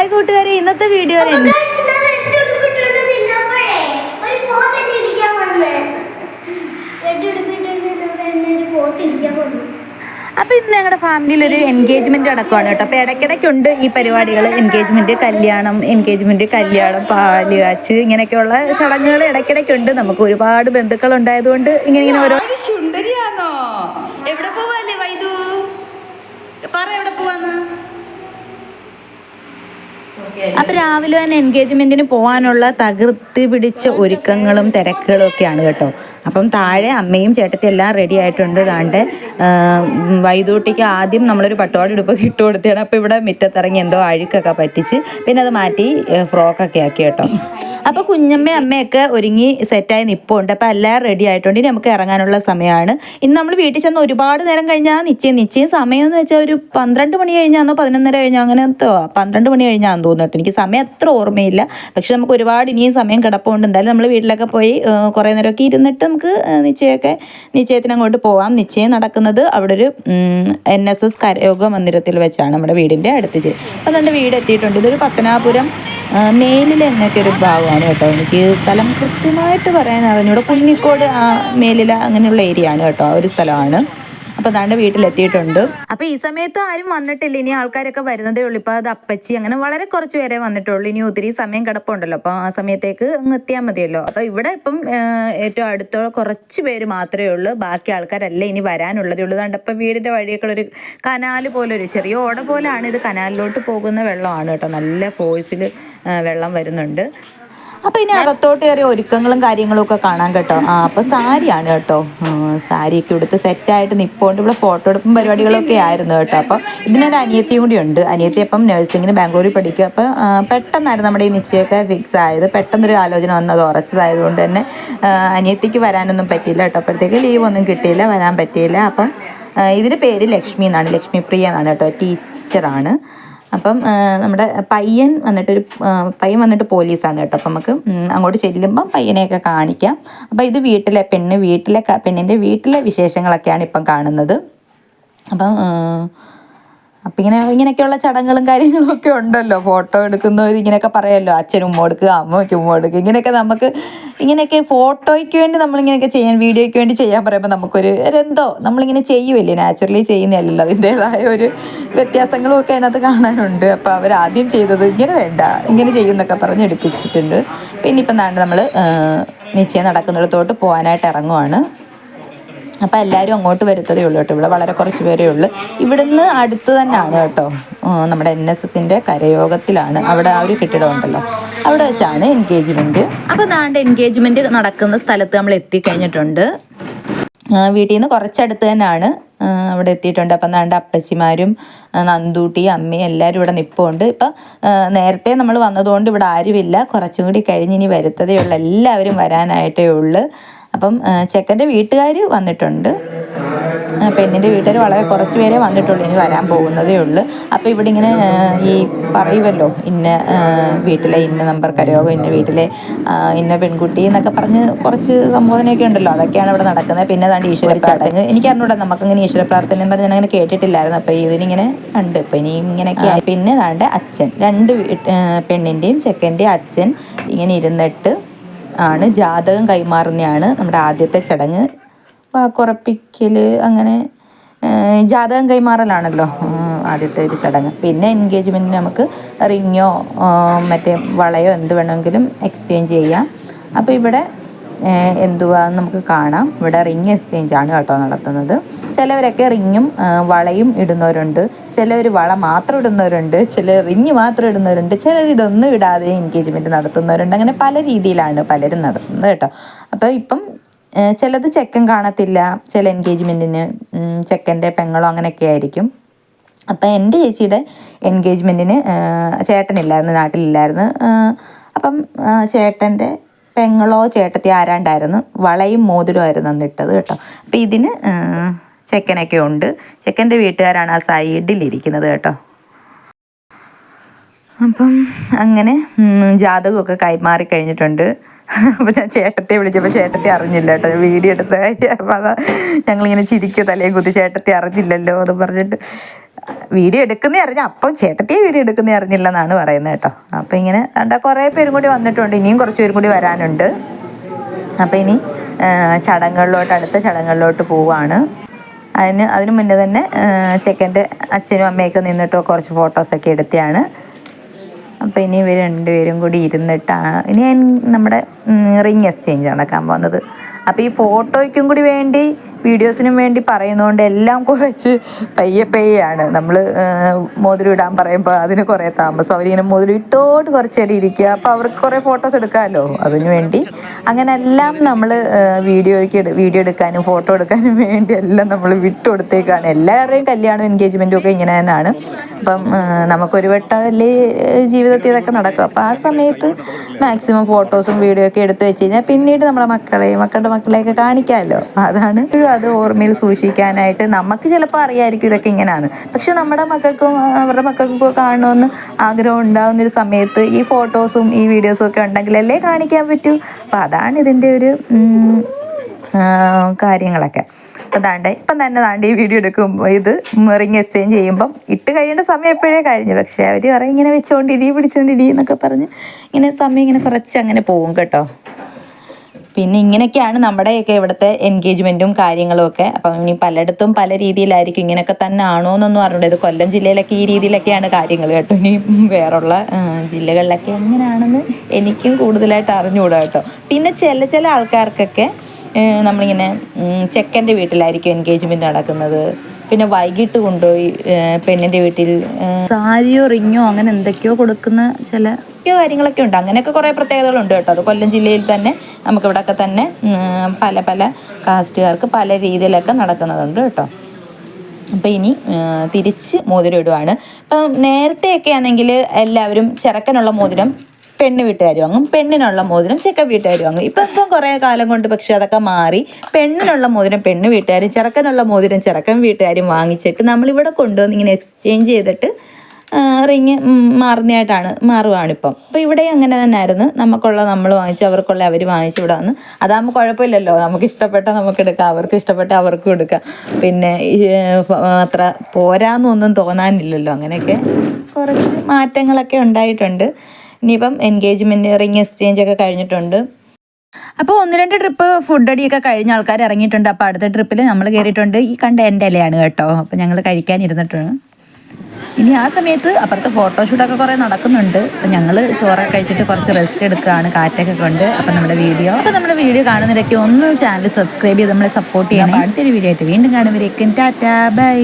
Hi കൂട്ടുകാരെ ഇന്നത്തെ video അപ്പൊ ഇന്ന് ഞങ്ങളുടെ ഫാമിലിയിൽ ഒരു എൻഗേജ്മെന്റ് അടക്കമാണ് കേട്ടോ. അപ്പോൾ ഇടയ്ക്കിടയ്ക്കുണ്ട് ഈ പരിപാടികൾ എൻഗേജ്മെന്റ് കല്യാണം എൻഗേജ്മെന്റ് കല്യാണം പാൽ കാച്ച് ഇങ്ങനെയൊക്കെയുള്ള ചടങ്ങുകൾ ഇടയ്ക്കിടയ്ക്കുണ്ട്. നമുക്ക് ഒരുപാട് ബന്ധുക്കൾ ഉണ്ടായതുകൊണ്ട് ഇങ്ങനെ ഇങ്ങനെ ഓരോ എവിടെ പോവാല്ലേ വൈദു? പറ എവിടെ പോവാന്ന്? അപ്പം രാവിലെ തന്നെ എൻഗേജ്മെന്റിന് പോകാനുള്ള തകർത്തി പിടിച്ച ഒരുക്കങ്ങളും തിരക്കുകളും ഒക്കെയാണ് കേട്ടോ. അപ്പം താഴെ അമ്മയും ചേട്ടത്തി എല്ലാം റെഡി ആയിട്ടുണ്ട്. താണ്ട് വൈദൂട്ടിക്ക് ആദ്യം നമ്മളൊരു പട്ടുപാടി ഉടുപ്പ് ഇട്ട് കൊടുത്തതാണ്. അപ്പോൾ ഇവിടെ മുറ്റത്തിറങ്ങി എന്തോ അഴുക്കൊക്കെ പറ്റിച്ച് പിന്നെ അത് മാറ്റി ഫ്രോക്കൊക്കെ ആക്കി കേട്ടോ. അപ്പോൾ കുഞ്ഞമ്മ അമ്മയൊക്കെ ഒരുങ്ങി സെറ്റായി നിപ്പുണ്ട്. അപ്പോൾ എല്ലാം റെഡി ആയിട്ടുണ്ട്. ഇനി നമുക്ക് ഇറങ്ങാനുള്ള സമയമാണ്. ഇന്ന് നമ്മൾ വീട്ടിൽ ചെന്ന് ഒരുപാട് നേരം കഴിഞ്ഞാൽ നിശ്ചയം. നിശ്ചയം സമയം എന്ന് വെച്ചാൽ ഒരു പന്ത്രണ്ട് മണി കഴിഞ്ഞാന്നോ പതിനൊന്നര കഴിഞ്ഞോ അങ്ങനെ പന്ത്രണ്ട് മണി കഴിഞ്ഞാന്ന് തോന്നുന്നു കേട്ടോ. എനിക്ക് സമയം അത്ര ഓർമ്മയില്ല. പക്ഷെ നമുക്ക് ഒരുപാട് ഇനിയും സമയം കിടപ്പുണ്ട്. എന്തായാലും നമ്മൾ വീട്ടിലൊക്കെ പോയി കുറേ നേരമൊക്കെ ഇരുന്നിട്ട് നമുക്ക് നിശ്ചയമൊക്കെ നിശ്ചയത്തിന് അങ്ങോട്ട് പോവാം. നിശ്ചയം നടക്കുന്നത് അവിടെ ഒരു എൻ എസ് എസ് കരയോഗ മന്ദിരത്തിൽ വെച്ചാണ് നമ്മുടെ വീടിന്റെ അടുത്ത് ചെയ്യും അതുകൊണ്ട് വീട് എത്തിയിട്ടുണ്ട്. ഇതൊരു പത്തനാപുരം മേലിൽ എന്നൊക്കെ ഒരു ഭാഗമാണ് കേട്ടോ. എനിക്ക് സ്ഥലം കൃത്യമായിട്ട് പറയാൻ അറിഞ്ഞൂടെ. കുഞ്ഞിക്കോട് മേലില അങ്ങനെയുള്ള ഏരിയ ആണ് കേട്ടോ ആ ഒരു സ്ഥലമാണ്. അപ്പോൾ അതാണ്ട് വീട്ടിലെത്തിയിട്ടുണ്ട്. അപ്പോൾ ഈ സമയത്ത് ആരും വന്നിട്ടില്ല. ഇനി ആൾക്കാരൊക്കെ വരുന്നതേ ഉള്ളൂ. ഇപ്പോൾ അത് അപ്പച്ചി അങ്ങനെ വളരെ കുറച്ച് പേരെ വന്നിട്ടുള്ളൂ. ഇനി ഒത്തിരി സമയം കിടപ്പുണ്ടല്ലോ. അപ്പോൾ ആ സമയത്തേക്ക് അങ്ങ് എത്തിയാൽ മതിയല്ലോ. അപ്പോൾ ഇവിടെ ഇപ്പം ഏറ്റവും അടുത്ത കുറച്ച് പേര് മാത്രമേ ഉള്ളൂ. ബാക്കി ആൾക്കാരല്ല ഇനി വരാനുള്ളതേ ഉള്ളൂ. അതുകൊണ്ട് ഇപ്പം വീടിന്റെ വഴിയൊക്കെ ഒരു കനാൽ പോലെ ഒരു ചെറിയ ഓട പോലെയാണ് ഇത് കനാലിലോട്ട് പോകുന്ന വെള്ളമാണ് കേട്ടോ. നല്ല ഫോഴ്സിൽ വെള്ളം വരുന്നുണ്ട്. അപ്പോൾ ഇനി അകത്തോട്ട് കയറിയ ഒരുക്കങ്ങളും കാര്യങ്ങളും ഒക്കെ കാണാൻ കേട്ടോ. ആ അപ്പൊ സാരിയാണ് കേട്ടോ. സാരിയൊക്കെ ഉടുത്ത് സെറ്റായിട്ട് നിപ്പോണ്ട്. ഇവിടെ ഫോട്ടോ എടുപ്പും പരിപാടികളൊക്കെ ആയിരുന്നു കേട്ടോ. അപ്പോൾ ഇതിനൊരു അനിയത്തിയും കൂടി ഉണ്ട്. അനിയത്തി അപ്പം നഴ്സിംഗിന് ബാംഗ്ലൂരിൽ പഠിക്കുക അപ്പോൾ ആ, പെട്ടെന്നായിരുന്നു നമ്മുടെ ഈ നിശ്ചയമൊക്കെ ഫിക്സ് ആയത്. പെട്ടെന്നൊരു ആലോചന വന്നത് ഉറച്ചതായതുകൊണ്ട് തന്നെ അനിയത്തിക്ക് വരാനൊന്നും പറ്റിയില്ല കേട്ടോ. അപ്പോഴത്തേക്ക് ലീവ് ഒന്നും കിട്ടിയില്ല വരാൻ പറ്റിയില്ല. അപ്പം ഇതിന്റെ പേര് ലക്ഷ്മി എന്നാണ്. ലക്ഷ്മി പ്രിയ എന്നാണ് കേട്ടോ. ടീച്ചറാണ് അപ്പം നമ്മുടെ പയ്യൻ വന്നിട്ടൊരു പയ്യൻ വന്നിട്ട് പോലീസാണ് കേട്ടോ. അപ്പം നമുക്ക് അങ്ങോട്ട് ചെല്ലുമ്പം പയ്യനെയൊക്കെ കാണിക്കാം. അപ്പം ഇത് വീട്ടിലെ പെണ്ണ് വീട്ടിലെ പെണ്ണിന്റെ വീട്ടിലെ വിശേഷങ്ങളൊക്കെയാണ് ഇപ്പം കാണുന്നത്. അപ്പം അപ്പം ഇങ്ങനെ ഇങ്ങനെയൊക്കെയുള്ള ചടങ്ങുകളും കാര്യങ്ങളും ഒക്കെ ഉണ്ടല്ലോ. ഫോട്ടോ എടുക്കുന്നവർ ഇങ്ങനെയൊക്കെ പറയുമല്ലോ അച്ഛനും ഉമ്മ കൊടുക്കുക അമ്മയ്ക്ക് ഉമ്മ കൊടുക്കുക ഇങ്ങനെയൊക്കെ നമുക്ക് ഇങ്ങനെയൊക്കെ ഫോട്ടോയ്ക്ക് വേണ്ടി നമ്മളിങ്ങനെയൊക്കെ ചെയ്യാൻ വീഡിയോയ്ക്ക് വേണ്ടി ചെയ്യാൻ പറയുമ്പോൾ നമുക്കൊരു എന്തോ നമ്മളിങ്ങനെ ചെയ്യുമല്ലേ നാച്ചുറലി ചെയ്യുന്നതല്ലല്ലോ. അതിന്റേതായ ഒരു വ്യത്യാസങ്ങളും ഒക്കെ അതിനകത്ത് കാണാനുണ്ട്. അപ്പോൾ അവർ ആദ്യം ചെയ്തത് ഇങ്ങനെ വേണ്ട ഇങ്ങനെ ചെയ്യുമെന്നൊക്കെ പറഞ്ഞ് എടുപ്പിച്ചിട്ടുണ്ട്. പിന്നെ ഇപ്പം നമ്മൾ നിശ്ചയം നടക്കുന്നിടത്തോട്ട് പോകാനായിട്ട് ഇറങ്ങുവാണ്. അപ്പോൾ എല്ലാവരും അങ്ങോട്ട് വരുത്തതേ ഉള്ളൂ കേട്ടോ. ഇവിടെ വളരെ കുറച്ച് പേരേ ഉള്ളൂ. ഇവിടുന്ന് അടുത്ത് തന്നെയാണ് കേട്ടോ. നമ്മുടെ എൻ എസ് എസിന്റെ കരയോഗത്തിലാണ്. അവിടെ ആ ഒരു കെട്ടിടം ഉണ്ടല്ലോ അവിടെ വെച്ചാണ് എൻഗേജ്മെന്റ് അപ്പോൾ നാണ്ട് എൻഗേജ്മെന്റ് നടക്കുന്ന സ്ഥലത്ത് നമ്മൾ എത്തിക്കഴിഞ്ഞിട്ടുണ്ട്. വീട്ടിൽ നിന്ന് കുറച്ചടുത്ത് തന്നെയാണ് അവിടെ എത്തിയിട്ടുണ്ട്. അപ്പം നാണ്ട് അപ്പച്ചിമാരും നന്ദൂട്ടി അമ്മയും എല്ലാവരും ഇവിടെ നിൽപ്പുണ്ട് ഇപ്പം നേരത്തെ നമ്മൾ വന്നതുകൊണ്ട് ഇവിടെ ആരുമില്ല. കുറച്ചും കൂടി കഴിഞ്ഞ് ഇനി വരുത്തതേ ഉള്ളൂ. എല്ലാവരും വരാനായിട്ടേ ഉള്ളൂ. അപ്പം ചെക്കന്റെ വീട്ടുകാർ വന്നിട്ടുണ്ട്. പെണ്ണിന്റെ വീട്ടുകാർ വളരെ കുറച്ച് പേരെ വന്നിട്ടുള്ളൂ ഇനി വരാൻ പോകുന്നതേ ഉള്ളൂ. അപ്പോൾ ഇവിടെ ഇങ്ങനെ ഈ പറയുമല്ലോ ഇന്ന വീട്ടിലെ ഇന്ന നമ്പർ കരയോഗം ഇന്ന വീട്ടിലെ ഇന്ന പെൺകുട്ടി എന്നൊക്കെ പറഞ്ഞ് കുറച്ച് സംബോധനയൊക്കെ ഉണ്ടല്ലോ. അതൊക്കെയാണ് ഇവിടെ നടക്കുന്നത്. പിന്നെ അതാണ്ട് ഈശ്വര ചടങ്ങ്. എനിക്ക് അറിഞ്ഞൂടാ നമുക്കങ്ങനെ ഈശ്വര പ്രാർത്ഥന എന്ന് പറഞ്ഞ് ഞാൻ അങ്ങനെ കേട്ടിട്ടില്ലായിരുന്നു. അപ്പോൾ ഇതിനിങ്ങനെ ഉണ്ട്. ഇപ്പം ഇനി ഇങ്ങനെയൊക്കെ. പിന്നെ അതാണ്ട് അച്ഛൻ രണ്ട് പെണ്ണിന്റെയും ചെക്കന്റെയും അച്ഛൻ ഇങ്ങനെ ഇരുന്നിട്ട് ആണ്. ജാതകം കൈമാറുന്നതാണ് നമ്മുടെ ആദ്യത്തെ ചടങ്ങ്. വാക്കുറപ്പിക്കൽ അങ്ങനെ ജാതകം കൈമാറലാണല്ലോ ആദ്യത്തെ ഒരു ചടങ്ങ്. പിന്നെ എൻഗേജ്മെന്റിന് നമുക്ക് റിങ്ങോ മറ്റേ വളയോ എന്ത് വേണമെങ്കിലും എക്സ്ചേഞ്ച് ചെയ്യാം. അപ്പോൾ ഇവിടെ എന്തുവാ നമുക്ക് കാണാം. ഇവിടെ റിങ് എക്സ്ചേഞ്ച് ആണ് കേട്ടോ നടത്തുന്നത്. ചിലവരൊക്കെ റിങ്ങും വളയും ഇടുന്നവരുണ്ട്. ചിലവർ വള മാത്രം ഇടുന്നവരുണ്ട്. ചിലർ റിങ് മാത്രം ഇടുന്നവരുണ്ട്. ചിലർ ഇതൊന്നും ഇടാതെ എൻഗേജ്മെന്റ് നടത്തുന്നവരുണ്ട്. അങ്ങനെ പല രീതിയിലാണ് പലരും നടത്തുന്നത് കേട്ടോ. അപ്പോൾ ഇപ്പം ചിലത് ചെക്കൻ കാണത്തില്ല. ചില എൻഗേജ്മെന്റിന് ചെക്കന്റെ പെങ്ങളോ അങ്ങനെയൊക്കെ ആയിരിക്കും. അപ്പം എന്റെ ചേച്ചിയുടെ എൻഗേജ്മെന്റിന് ചേട്ടനില്ലായിരുന്നു നാട്ടിലില്ലായിരുന്നു. അപ്പം ചേട്ടന്റെ പെങ്ങളോ ചേട്ടത്തി ആരാണ്ടായിരുന്നു? വളയും മോതിരമായിരുന്നു അന്നിട്ടത് കേട്ടോ. അപ്പം ഇതിന് ചെക്കനൊക്കെ ഉണ്ട്. ചെക്കന്റെ വീട്ടുകാരാണ് ആ സൈഡിലിരിക്കുന്നത് കേട്ടോ. അപ്പം അങ്ങനെ ജാതകമൊക്കെ കൈമാറി കഴിഞ്ഞിട്ടുണ്ട്. അപ്പോൾ ഞാൻ ചേട്ടത്തെ വിളിച്ചപ്പോൾ ചേട്ടത്തെ അറിഞ്ഞില്ല കേട്ടോ. വീഡിയോ എടുത്ത കാര്യം. അപ്പോൾ അതാ ഞങ്ങളിങ്ങനെ ചിരിക്കുക തലയും കുത്തി ചേട്ടത്തെ അറിഞ്ഞില്ലല്ലോ എന്ന് പറഞ്ഞിട്ട് വീഡിയോ എടുക്കുന്നേ അറിഞ്ഞ അപ്പം ചേട്ടത്തിയെ വീഡിയോ എടുക്കുന്നേ അറിഞ്ഞില്ല എന്നാണ് പറയുന്നത് കേട്ടോ. അപ്പം ഇങ്ങനെ കണ്ട കുറേ പേരും കൂടി വന്നിട്ടുണ്ട് ഇനിയും കുറച്ച് പേരും കൂടി വരാനുണ്ട്. അപ്പം ഇനി ചടങ്ങുകളിലോട്ട് അടുത്ത ചടങ്ങുകളിലോട്ട് പോവാണ്. അതിന് അതിനു മുന്നേ തന്നെ ചെക്കന്റെ അച്ഛനും അമ്മയൊക്കെ നിന്നിട്ട് കുറച്ച് ഫോട്ടോസൊക്കെ എടുത്തതാണ് അപ്പോൾ ഇനി ഇവർ രണ്ടുപേരും കൂടി ഇരുന്നിട്ടാണ് ഇനി നമ്മുടെ റിങ് എക്സ്ചേഞ്ച് നടക്കാൻ പോകുന്നത്. അപ്പോൾ ഈ ഫോട്ടോയ്ക്കും കൂടി വേണ്ടി വീഡിയോസിനും വേണ്ടി പറയുന്നതുകൊണ്ട് എല്ലാം കുറച്ച് പയ്യെ പയ്യാണ് നമ്മൾ മോതിരം ഇടാൻ പറയുമ്പോൾ അതിന് കുറേ താമസം. അവരിങ്ങനെ മോതിരം ഇട്ടോട്ട് കുറച്ച് നേരം ഇരിക്കുക. അപ്പോൾ അവർക്ക് കുറേ ഫോട്ടോസ് എടുക്കാമല്ലോ അതിന് വേണ്ടി. അങ്ങനെ എല്ലാം നമ്മൾ വീഡിയോയ്ക്ക് വീഡിയോ എടുക്കാനും ഫോട്ടോ എടുക്കാനും വേണ്ടി എല്ലാം നമ്മൾ വിട്ടുകൊടുത്തേക്കാണ്. എല്ലാവരുടെയും കല്യാണം എൻഗേജ്മെന്റും ഒക്കെ ഇങ്ങനെ തന്നെയാണ്. അപ്പം നമുക്കൊരു വട്ടം വലിയ ജീവിതത്തിൽ ഇതൊക്കെ നടക്കും. അപ്പോൾ ആ സമയത്ത് മാക്സിമം ഫോട്ടോസും വീഡിയോ ഒക്കെ എടുത്തു വെച്ച് കഴിഞ്ഞാൽ പിന്നീട് നമ്മുടെ മക്കളെ മക്കളുടെ മക്കളെയൊക്കെ കാണിക്കാമല്ലോ. അതാണ് അത് ഓർമ്മയിൽ സൂക്ഷിക്കാനായിട്ട് നമുക്ക് ചിലപ്പോൾ അറിയായിരിക്കും ഇതൊക്കെ ഇങ്ങനെയാണ് പക്ഷെ നമ്മുടെ മക്കൾക്കും അവരുടെ മക്കൾക്കും കാണണമെന്ന് ആഗ്രഹം ഉണ്ടാകുന്ന ഒരു സമയത്ത് ഈ ഫോട്ടോസും ഈ വീഡിയോസും ഒക്കെ ഉണ്ടെങ്കിലല്ലേ കാണിക്കാൻ പറ്റൂ? അപ്പോൾ അതാണ് ഇതിന്റെ ഒരു കാര്യങ്ങളൊക്കെ. അപ്പം ദാണ്ട് ഇപ്പം തന്നെ ദാണ്ട് ഈ വീഡിയോ എടുക്കുമ്പോൾ ഇത് റിങ് എക്സ്ചേഞ്ച് ചെയ്യുമ്പം ഇട്ട് കഴിയേണ്ട സമയം എപ്പോഴേ കഴിഞ്ഞു. പക്ഷേ അവർ പറയും ഇങ്ങനെ വെച്ചുകൊണ്ട് ഇതീ പിടിച്ചുകൊണ്ട് ഇതീ എന്നൊക്കെ പറഞ്ഞ് ഇങ്ങനെ സമയം ഇങ്ങനെ കുറച്ച് അങ്ങനെ പോകും കേട്ടോ. പിന്നെ ഇങ്ങനെയൊക്കെയാണ് നമ്മുടെയൊക്കെ ഇവിടുത്തെ എൻഗേജ്മെന്റും കാര്യങ്ങളും ഒക്കെ. അപ്പം ഇനി പലയിടത്തും പല രീതിയിലായിരിക്കും ഇങ്ങനെയൊക്കെ തന്നെ ആണോ എന്നൊന്നും അറിഞ്ഞൂടെ. ഇത് കൊല്ലം ജില്ലയിലൊക്കെ ഈ രീതിയിലൊക്കെയാണ് കാര്യങ്ങൾ കേട്ടോ. ഇനി വേറുള്ള ജില്ലകളിലൊക്കെ എങ്ങനെയാണെന്ന് എനിക്കും കൂടുതലായിട്ട് അറിഞ്ഞുകൂടാ കേട്ടോ. പിന്നെ ചില ചില ആൾക്കാർക്കൊക്കെ നമ്മളിങ്ങനെ ചെക്കന്റെ വീട്ടിലായിരിക്കും എൻഗേജ്മെന്റ് നടക്കുന്നത്. പിന്നെ വൈകിട്ട് കൊണ്ടുപോയി പെണ്ണിന്റെ പെണ്ണിന്റെ വീട്ടിൽ സാരിയോ റിങ്ങോ അങ്ങനെ എന്തൊക്കെയോ കൊടുക്കുന്ന ചില കാര്യങ്ങളൊക്കെ ഉണ്ട്. അങ്ങനെയൊക്കെ കുറേ പ്രത്യേകതകളുണ്ട് കേട്ടോ. അത് കൊല്ലം ജില്ലയിൽ തന്നെ നമുക്ക് നമുക്കിവിടെയൊക്കെ തന്നെ പല പല കാസ്റ്റുകാർക്ക് പല രീതിയിലൊക്കെ നടക്കുന്നതുണ്ട് കേട്ടോ. അപ്പോൾ ഇനി തിരിച്ച് മോതിരം ഇടുവാണ്. ഇപ്പം നേരത്തെയൊക്കെ ആണെങ്കിൽ എല്ലാവരും ചെറുക്കനുള്ള മോതിരം പെണ്ണ് വീട്ടുകാർ വാങ്ങും പെണ്ണിനുള്ള മോതിരം ചെക്കൻ വീട്ടുകാർ വാങ്ങും. ഇപ്പം ഇപ്പം കുറേ കാലം കൊണ്ട് പക്ഷേ അതൊക്കെ മാറി. പെണ്ണിനുള്ള മോതിരം പെണ്ണ് വീട്ടുകാരും ചെറുക്കനുള്ള മോതിരം ചെറുക്കൻ വീട്ടുകാരും വാങ്ങിച്ചിട്ട് നമ്മളിവിടെ കൊണ്ടുവന്ന് ഇങ്ങനെ എക്സ്ചേഞ്ച് ചെയ്തിട്ട് റിങ് മാറുന്നതായിട്ടാണ് മാറുവാണിപ്പം. അപ്പോൾ ഇവിടെ അങ്ങനെ തന്നെ ആയിരുന്നു നമുക്കുള്ള നമ്മൾ വാങ്ങിച്ചു അവർക്കുള്ള അവർ വാങ്ങിച്ചു ഇവിടെ വന്ന്. അതാകുമ്പോൾ കുഴപ്പമില്ലല്ലോ. നമുക്ക് ഇഷ്ടപ്പെട്ട നമുക്ക് എടുക്കാം അവർക്ക് ഇഷ്ടപ്പെട്ട അവർക്കും എടുക്കാം. പിന്നെ അത്ര പോരാന്നൊന്നും തോന്നാനില്ലല്ലോ. അങ്ങനെയൊക്കെ കുറച്ച് മാറ്റങ്ങളൊക്കെ ഉണ്ടായിട്ടുണ്ട്. ഇനിയിപ്പം എൻഗേജ്മെന്റ് റിങ് എക്സ്ചേഞ്ച് ഒക്കെ കഴിഞ്ഞിട്ടുണ്ട്. അപ്പോൾ ഒന്ന് രണ്ട് ട്രിപ്പ് ഫുഡ് അടിയൊക്കെ കഴിഞ്ഞ ആൾക്കാർ ഇറങ്ങിയിട്ടുണ്ട്. അപ്പോൾ അടുത്ത ട്രിപ്പിൽ നമ്മൾ കയറിയിട്ടുണ്ട് ഈ കണ്ട എന്റെ ഇലയാണ് കേട്ടോ. അപ്പോൾ ഞങ്ങൾ കഴിക്കാനിരുന്നിട്ടാണ് ഇനി ആ സമയത്ത് അപ്പുറത്ത് ഫോട്ടോഷൂട്ടൊക്കെ കുറേ നടക്കുന്നുണ്ട്. അപ്പം ഞങ്ങൾ ചോറൊക്കെ കഴിച്ചിട്ട് കുറച്ച് റെസ്റ്റ് എടുക്കുകയാണ് കാറ്റൊക്കെ കൊണ്ട് അപ്പം നമ്മുടെ വീഡിയോ. അപ്പം നമ്മുടെ വീഡിയോ കാണുന്നവരൊക്കെ ഒന്ന് ചാനൽ സബ്സ്ക്രൈബ് ചെയ്ത് നമ്മളെ സപ്പോർട്ട് ചെയ്യണം. അടുത്തൊരു വീഡിയോ ആയിട്ട് വീണ്ടും കാണുമ്പോഴേക്കും ടാറ്റാ. ബൈ